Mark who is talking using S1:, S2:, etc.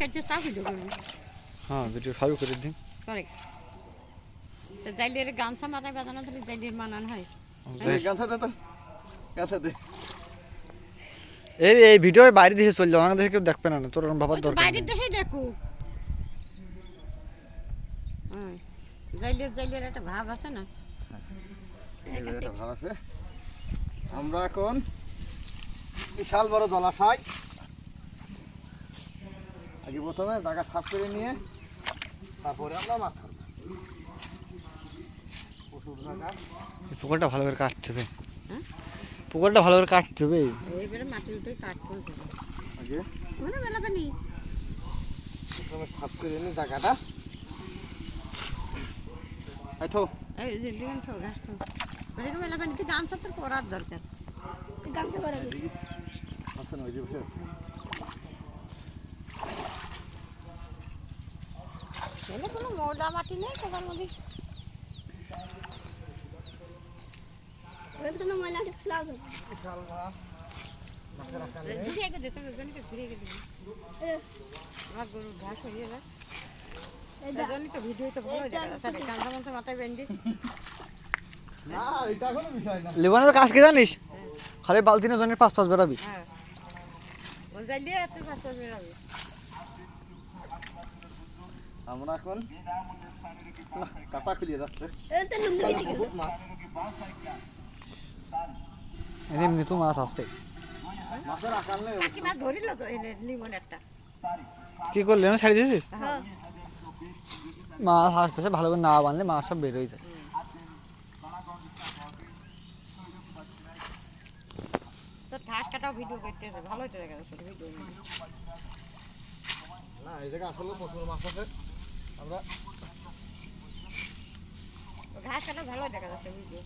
S1: কাটতে তা ভিডিও করবি
S2: হ্যাঁ ভিডিও সবই করে দিন।
S1: করে তো জাইলের গামছা মাথায় বাঁধানো তাহলে জাইলের মানান হয়।
S3: গাছা দে তো। দে।
S2: এই এই ভিডিও বাইরে দেশে চলে যাও আমাদের কেউ দেখবে না না। তোর ভাবার দরকার
S1: বাইরের
S2: নেই।
S1: দেশে দেখো। হ্যাঁ জাইলের জাইলের একটা ভাব আছে না?
S3: এটা ভালো আছে। আমরা এখন বিশাল বড় জলাশয় আগে প্রথমে জায়গা সাফ করে নিয়ে তারপরে আমরা মাছ ধরবো। প্রচুর জায়গা।
S2: পুকুরটা ভালো করে কাটতে হবে।
S1: হ্যাঁ?
S2: পুকুরটা ভালো করে কাটতে হবে।
S1: এবারে মাটির উঠে কাট করে দেবো।
S3: আগে?
S1: মানে বেলা
S3: প্রথমে সাফ করে নিয়ে জায়গাটা। তো
S1: এই যে দিন তো ঘাস তো ওটাকে বেলা গামছা তোর করার দরকার? গামছা করা
S3: আছে না ওই যে
S1: এখানে কোনো মৌলা মাটি নেই তোমার মধ্যে।
S4: কোনো ময়লা
S3: আকারে
S1: ঘুরে গেছে ঘুরে গেছে আমার গরু ঘাস হয়ে
S3: না
S2: লেবানোর কাজ কি জানিস? খালি বালতিনে জনের পাঁচ পাঁচ বেড়াবি
S3: আমরা এখন কাঁচা খুলিয়ে যাচ্ছে বহুত মাছ।
S2: এমনি তো মাছ আছে।
S3: মাছের আকার নেই
S1: ধরিল তো লিমন একটা।
S2: কি করলি না ছাড়ি দিয়েছিস?
S1: হ্যাঁ।
S2: মাছ আসতেছে ভালো করে না বানলে মাছ সব বের হয়ে যায়।
S1: তো ঘাস কাটাও ভিডিও করতেছে ভালো হইতে দেখা যাচ্ছে ভিডিও
S3: না এই জায়গায় আসলে প্রচুর মাছ আছে। আমরা
S1: ঘাস কাটা ভালো দেখা যাচ্ছে ভিডিও